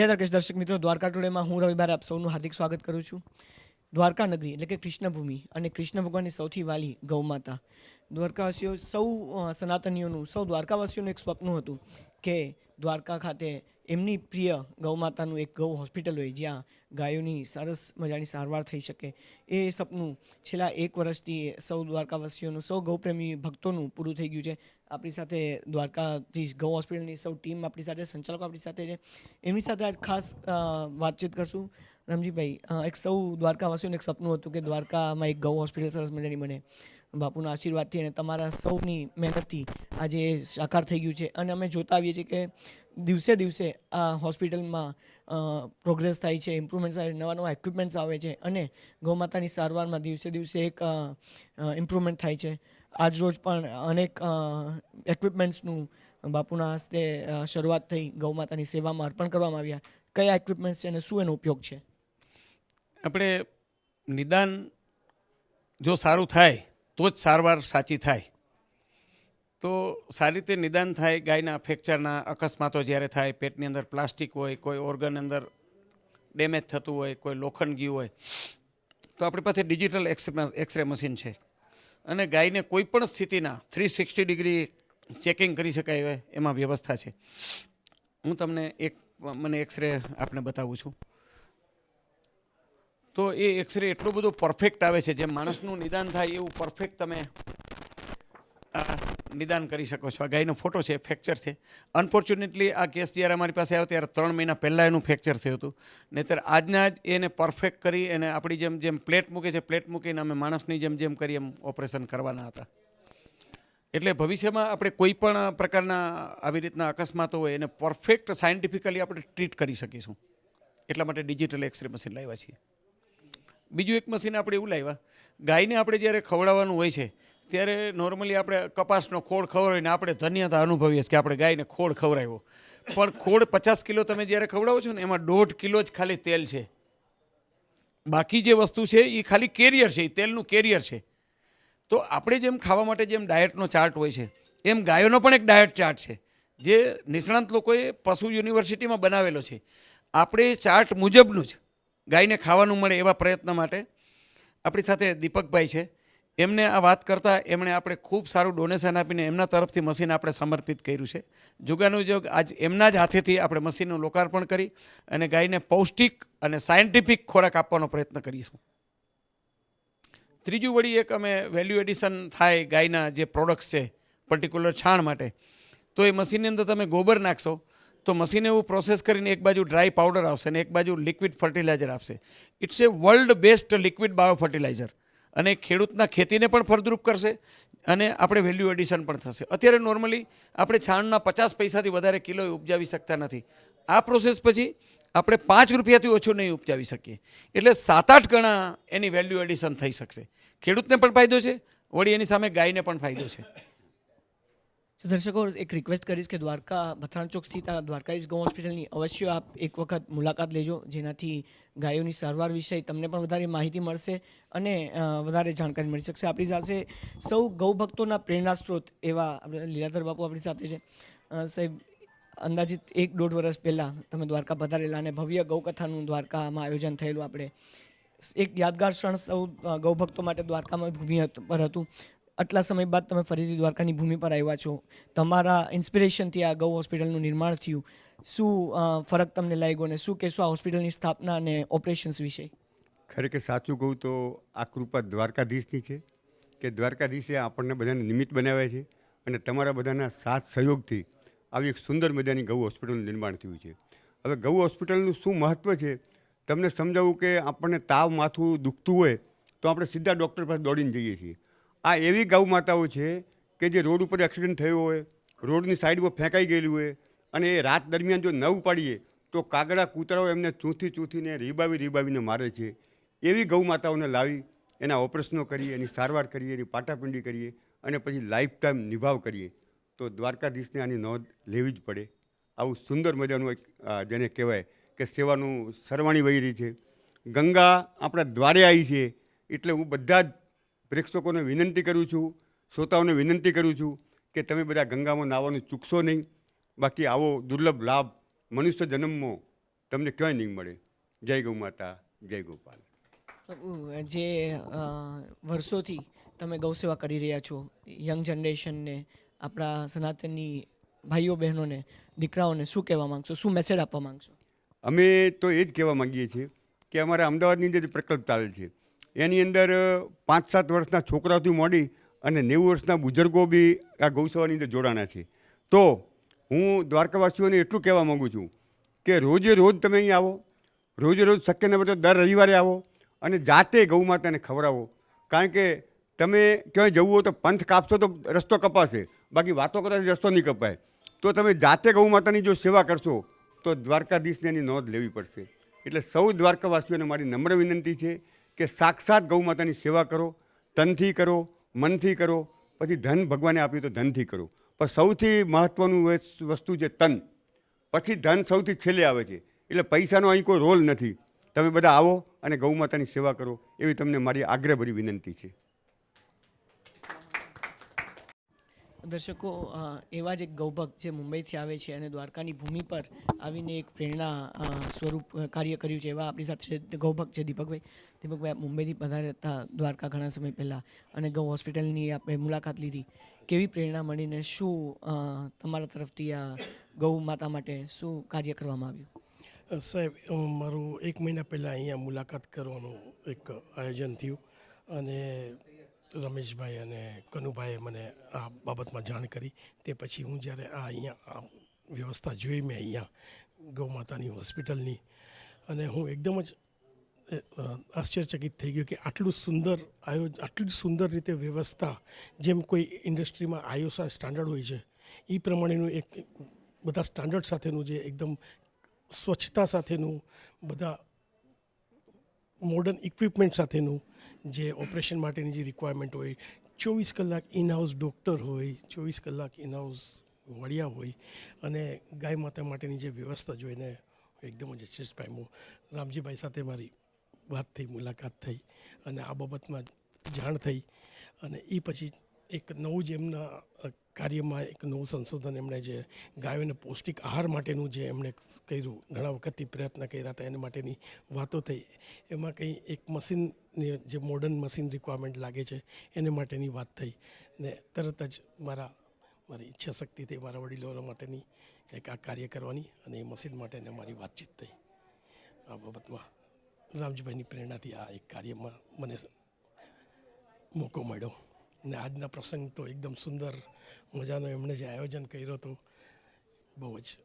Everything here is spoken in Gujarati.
જય દ્વારકેશ દર્શક મિત્રો, દ્વારકા ટોળેમાં હું રવિવારે આપ સૌનું હાર્દિક સ્વાગત કરું છું. દ્વારકા નગરી એટલે કે કૃષ્ણભૂમિ અને કૃષ્ણ ભગવાનની સૌથી વાલી ગૌમાતા. દ્વારકાવાસીઓ સૌ સનાતનીઓનું, સૌ દ્વારકાવાસીઓનું એક સ્વપ્ન હતું કે દ્વારકા ખાતે એમની પ્રિય ગૌમાતાનું એક ગૌ હોસ્પિટલ હોય જ્યાં ગાયોની સરસ મજાની સારવાર થઈ શકે. એ સપનું છેલ્લા એક વર્ષથી સૌ દ્વારકાવાસીઓનું, સૌ ગૌપ્રેમી ભક્તોનું પૂરું થઈ ગયું છે. આપણી સાથે દ્વારકાધીશ ગૌ હોસ્પિટલની સૌ ટીમ આપણી સાથે, સંચાલકો આપણી સાથે છે. એમની સાથે આજ ખાસ વાતચીત કરશું. રમજીભાઈ એક સૌ દ્વારકાવાસીઓને એક સપનું હતું કે દ્વારકામાં એક ગૌ હોસ્પિટલ સરસ મજાની બને. બાપુના આશીર્વાદથી અને તમારા સૌની મહેનતથી આજે સાકાર થઈ ગયું છે. અને અમે જોતા આવીએ છીએ કે દિવસે દિવસે આ હોસ્પિટલમાં પ્રોગ્રેસ થાય છે ઇમ્પ્રુવમેન્ટ્સ આવે નવા નવા ઇક્વિપમેન્ટ્સ આવે છે અને ગૌમાતાની સારવારમાં દિવસે દિવસે એક ઇમ્પ્રુવમેન્ટ થાય છે. આજ રોજ પણ અનેક ઇક્વિપમેન્ટ્સનું બાપુના હસ્તે શરૂઆત થઈ ગૌમાતાની સેવામાં અર્પણ કરવામાં આવ્યા. કયા ઇક્વિપમેન્ટ્સ છે અને શું એનો ઉપયોગ છે? આપણે નિદાન જો સારું થાય, તો જ સારવાર સાચી થાય. તો સારી રીતે નિદાન થાય, ગાયના ફ્રેક્ચરના અકસ્માતો જ્યારે થાય, પેટની અંદર પ્લાસ્ટિક હોય, કોઈ ઓર્ગન અંદર ડેમેજ થતું હોય, કોઈ લોખંડ ગયું હોય, તો આપણી પાસે ડિજિટલ એક્સરે મશીન છે. અને ગાયને કોઈ પણ સ્થિતિના થ્રી સિક્સટી ડિગ્રી ચેકિંગ કરી શકાય એમાં વ્યવસ્થા છે. હું તમને એક મને એક્સરે આપને બતાવું છું. તો એ એક્સરે એટલો બધો પરફેક્ટ આવે છે જેમ માણસનું નિદાન થાય એવું પરફેક્ટ તમે નિદાન કરી શકો છો. આ ગાયનો ફોટો છે ફ્રેક્ચર છે. અનફોર્ચ્યુનેટલી આ કેસ જ્યારે અમારી પાસે આવ્યો ત્યારે ત્રણ મહિના પહેલાં એનું ફ્રેક્ચર થયું હતું. નહીતર આજના જ એને પરફેક્ટ કરી અને આપણી જેમ જેમ પ્લેટ મૂકે છે પ્લેટ મૂકીને અમે માણસની જેમ જેમ કરી એમ ઓપરેશન કરવાના હતા. એટલે ભવિષ્યમાં આપણે કોઈ પણ પ્રકારના આવી રીતના અકસ્માતો હોય, એને પરફેક્ટ સાયન્ટિફિકલી આપણે ટ્રીટ કરી શકીશું. એટલા માટે ડિજિટલ એક્સરે મશીન લાવ્યા છીએ. બીજું એક મશીન આપણે એવું લાવ્યા. ગાયને આપણે જ્યારે ખવડાવવાનું હોય છે, ત્યારે નોર્મલી આપણે કપાસનો ખોળ ખવડાવીને આપણે ધન્યતા અનુભવીએ છીએ કે આપણે ગાયને ખોળ ખવડાવ્યો. પણ ખોળ પચાસ કિલો તમે જ્યારે ખવડાવો છો ને, એમાં દોઢ કિલો જ ખાલી તેલ છે. બાકી જે વસ્તુ છે એ ખાલી કેરિયર છે એ તેલનું કેરિયર છે. તો આપણે જેમ ખાવા માટે જેમ ડાયટનો ચાર્ટ હોય છે, એમ ગાયોનો પણ એક ડાયટ ચાર્ટ છે, જે નિષ્ણાંત લોકોએ પશુ યુનિવર્સિટીમાં બનાવેલો છે. આપણે ચાર્ટ મુજબનું જ ગાયને ખાવાનું મળે એવા પ્રયત્ન માટે આપણી સાથે દીપકભાઈ છે. એમને આ વાત કરતાં એમણે આપણે ખૂબ સારું ડોનેશન આપીને એમના તરફથી મશીન આપણે સમર્પિત કર્યું છે. જુગાનુજોગ આજ એમના જ હાથેથી આપણે મશીનનું લોકાર્પણ કરી અને ગાયને પૌષ્ટિક અને સાયન્ટિફિક ખોરાક આપવાનો પ્રયત્ન કરીશું. ત્રીજું વળી એક અમે વેલ્યુ એડિશન થાય ગાયના જે પ્રોડક્ટ્સ છે પર્ટિક્યુલર છાણ માટે, તો એ મશીનની અંદર તમે ગોબર નાખશો તો મશીન એવું પ્રોસેસ કરીને એક બાજુ ડ્રાય પાવડર આવશે અને એક બાજુ લિક્વિડ ફર્ટિલાઇઝર આપશે. It's a world best liquid bio fertiliser અને ખેડૂતના ખેતીને પણ ફળદ્રુપ કરશે અને આપણે વેલ્યુ એડિશન પણ થશે. અત્યારે નોર્મલી આપણે છાણના પચાસ પૈસાથી વધારે કિલો ઉપજાવી શકતા નથી. આ પ્રોસેસ પછી આપણે પાંચ રૂપિયાથી ઓછું નહીં ઉપજાવી શકીએ. એટલે સાત આઠ ગણા એની વેલ્યુ એડિશન થઈ શકશે. ખેડૂતને પણ ફાયદો છે, વળી એની સામે ગાયને પણ ફાયદો છે. દર્શકો એક રિક્વેસ્ટ કરીશ કે દ્વારકા ભથાણ ચોક સ્થિત આ દ્વારકાધીશ ગૌ હોસ્પિટલની અવશ્ય આપ એક વખત મુલાકાત લેજો. જેનાથી ગાયોની સારવાર વિશે તમને પણ વધારે માહિતી મળશે અને વધારે જાણકારી મળી શકશે. આપણી સાથે સૌ ગૌ ભક્તોના પ્રેરણા સ્ત્રોત એવા આપણે લીલાધર બાપુ આપણી સાથે છે. સાહેબ, અંદાજિત એક દોઢ વર્ષ પહેલાં તમે દ્વારકા પધારેલા અને ભવ્ય ગૌકથાનું દ્વારકામાં આયોજન થયેલું આપણે. એક યાદગાર ક્ષણ સૌ ગૌભક્તો માટે દ્વારકામાં ભૂમિ પર હતું. આટલા સમય બાદ તમે ફરીથી દ્વારકાની ભૂમિ પર આવ્યા છો. તમારા ઇન્સ્પિરેશનથી આ ગૌ હોસ્પિટલનું નિર્માણ થયું. શું ફરક તમને લાગ્યો અને શું કહેશો આ હોસ્પિટલની સ્થાપના અને ઓપરેશન્સ વિશે? ખરેખર સાચું કહું તો આ કૃપા દ્વારકાધીશની છે કે દ્વારકાધીશે આપણને બધાને નિમિત્ત બનાવ્યા છે અને તમારા બધાના સાથ સહયોગથી આવી એક સુંદર મજાની ગૌ હોસ્પિટલનું નિર્માણ થયું છે. હવે ગૌ હોસ્પિટલનું શું મહત્ત્વ છે? તમને સમજાવું કે આપણને તાવ માથું દુખતું હોય તો આપણે સીધા ડૉક્ટર પાસે દોડીને જઈએ છીએ. આ એવી ગૌ માતાઓ છે કે જે રોડ ઉપર એક્સિડન્ટ થયો હોય, રોડની સાઈડ પર ફેંકાઈ ગયેલું હોય અને એ રાત દરમિયાન જો ન ઉપાડીએ, તો કાગડા કૂતરાઓ એમને ચૂંથી ચૂંથીને રીબાવી રીબાવીને મારે છે. એવી ગૌ માતાઓને લાવી, એના ઓપરેશનો કરીએ, એની સારવાર કરીએ, એની પાટાપિંડી કરીએ અને પછી લાઈફ ટાઈમ નિભાવ કરીએ. તો દ્વારકાધીશને આની નોંધ લેવી જ પડે. આવું સુંદર મજાનું એક જેને કહેવાય કે સેવાનું સરવાણી વહી રહી છે. ગંગા આપણા દ્વારે આવી છે, એટલે હું બધા જ પ્રેક્ષકોને વિનંતી કરું છું શ્રોતાઓને વિનંતી કરું છું કે તમે બધા ગંગામાં નાહવાનું ચૂકશો નહીં. બાકી આવો દુર્લભ લાભ મનુષ્ય જન્મમાં તમને ક્યાંય નહીં મળે. જય ગૌ માતા જય ગોપાલ. જે વર્ષોથી તમે ગૌસેવા કરી રહ્યા છો યંગ જનરેશનને આપણા સનાતનની ભાઈઓ બહેનોને દીકરાઓને શું કહેવા માંગશો? શું મેસેજ આપવા માંગશો? અમે તો એ જ કહેવા માંગીએ છીએ કે અમારા અમદાવાદની અંદર જે પ્રકલ્પ ચાલે છે એની અંદર પાંચ સાત વર્ષના છોકરાઓથી મોડી અને નેવું વર્ષના બુઝુર્ગો બી આ ગૌસેવાની અંદર જોડાણા છે. તો હું દ્વારકાવાસીઓને એટલું કહેવા માગું છું કે રોજે રોજ તમે અહીં આવો, રોજે રોજ શક્ય ન તો દર રવિવારે આવો અને જાતે ગૌ માતાને ખવડાવો. કારણ કે તમે ક્યાંય જવું હોય તો પંથ કાપશો તો રસ્તો કપાશે, બાકી વાતો કરવાથી રસ્તો નહીં કપાય. તો તમે જાતે ગૌ માતાની જો સેવા કરશો તો દ્વારકાધીશને એની નોંધ લેવી પડશે. એટલે સૌ દ્વારકાવાસીઓને મારી નમ્ર વિનંતી છે કે સાક્ષાત ગૌ માતાની સેવા કરો તનથી કરો, મનથી કરો, પછી ધન ભગવાને આપ્યું તો ધનથી કરો. પણ સૌથી મહત્ત્વનું વસ્તુ છે તન. પછી ધન સૌથી છેલ્લે આવે છે. એટલે પૈસાનો અહીં કોઈ રોલ નથી. તમે બધા આવો અને ગૌ માતાની સેવા કરો. એવી તમને મારી આગ્રહભરી વિનંતી છે. દર્શકો એવા જ એક ગૌભક્ત જે મુંબઈથી આવે છે અને દ્વારકાની ભૂમિ પર આવીને એક પ્રેરણા સ્વરૂપ કાર્ય કર્યું છે એવા આપણી સાથે ગૌભક્ત છે દીપકભાઈ. દીપકભાઈ, આપ મુંબઈથી પધાર્યા હતા દ્વારકા ઘણા સમય પહેલાં અને ગૌ હોસ્પિટલની આપણે મુલાકાત લીધી. કેવી પ્રેરણા મળીને શું તમારા તરફથી આ ગૌ માતા માટે શું કાર્ય કરવામાં આવ્યું? સાહેબ મારું એક મહિના પહેલાં અહીંયા મુલાકાત કરવાનું એક આયોજન થયું અને રમેશભાઈ અને કનુભાઈએ મને આ બાબતમાં જાણ કરી. તે પછી હું જ્યારે આ અહીંયા વ્યવસ્થા જોઈ મેં અહીંયા ગૌમાતાની હોસ્પિટલની અને હું એકદમ જ આશ્ચર્યચકિત થઈ ગયો કે આટલું સુંદર આયોજ, આટલી સુંદર રીતે વ્યવસ્થા જેમ કોઈ ઇન્ડસ્ટ્રીમાં આઈઓસા સ્ટાન્ડર્ડ હોય છે એ પ્રમાણેનું એક બધા સ્ટાન્ડર્ડ સાથેનું જે એકદમ સ્વચ્છતા સાથેનું બધા મોડર્ન ઇક્વિપમેન્ટ સાથેનું જે ઓપરેશન માટેની જે રિક્વાયરમેન્ટ હોય, ચોવીસ કલાક ઇન હાઉસ ડૉક્ટર હોય, ચોવીસ કલાક ઇન હાઉસ વડિયા હોય, અને ગાય માતા માટેની જે વ્યવસ્થા જોઈને એકદમ જ અચેત પામ્યો. રામજીભાઈ સાથે મારી વાત થઈ, મુલાકાત થઈ, અને આ બાબતમાં જાણ થઈ, અને એ પછી એક નવું જ એમના કાર્યમાં એક નવું સંશોધન એમણે જે ગાયોને પૌષ્ટિક આહાર માટેનું જે એમણે કર્યું, ઘણા વખતથી પ્રયત્ન કર્યા હતા, એના માટેની વાતો થઈ. એમાં કંઈ એક મશીન જે મોડર્ન મશીન રિક્વાયરમેન્ટ લાગે છે, એને માટેની વાત થઈ. ને તરત જ મારા, મારી ઈચ્છા શક્તિ થઈ, મારા વડીલો માટેની એક આ કાર્ય કરવાની અને એ મશીન માટેને મારી વાતચીત થઈ. આ બાબતમાં રામજીભાઈની પ્રેરણાથી આ એક કાર્યમાં મને મોકો મળ્યો. ને આજના પ્રસંગ તો એકદમ સુંદર મજાનો એમણે જે આયોજન કર્યું હતું. બહુ જ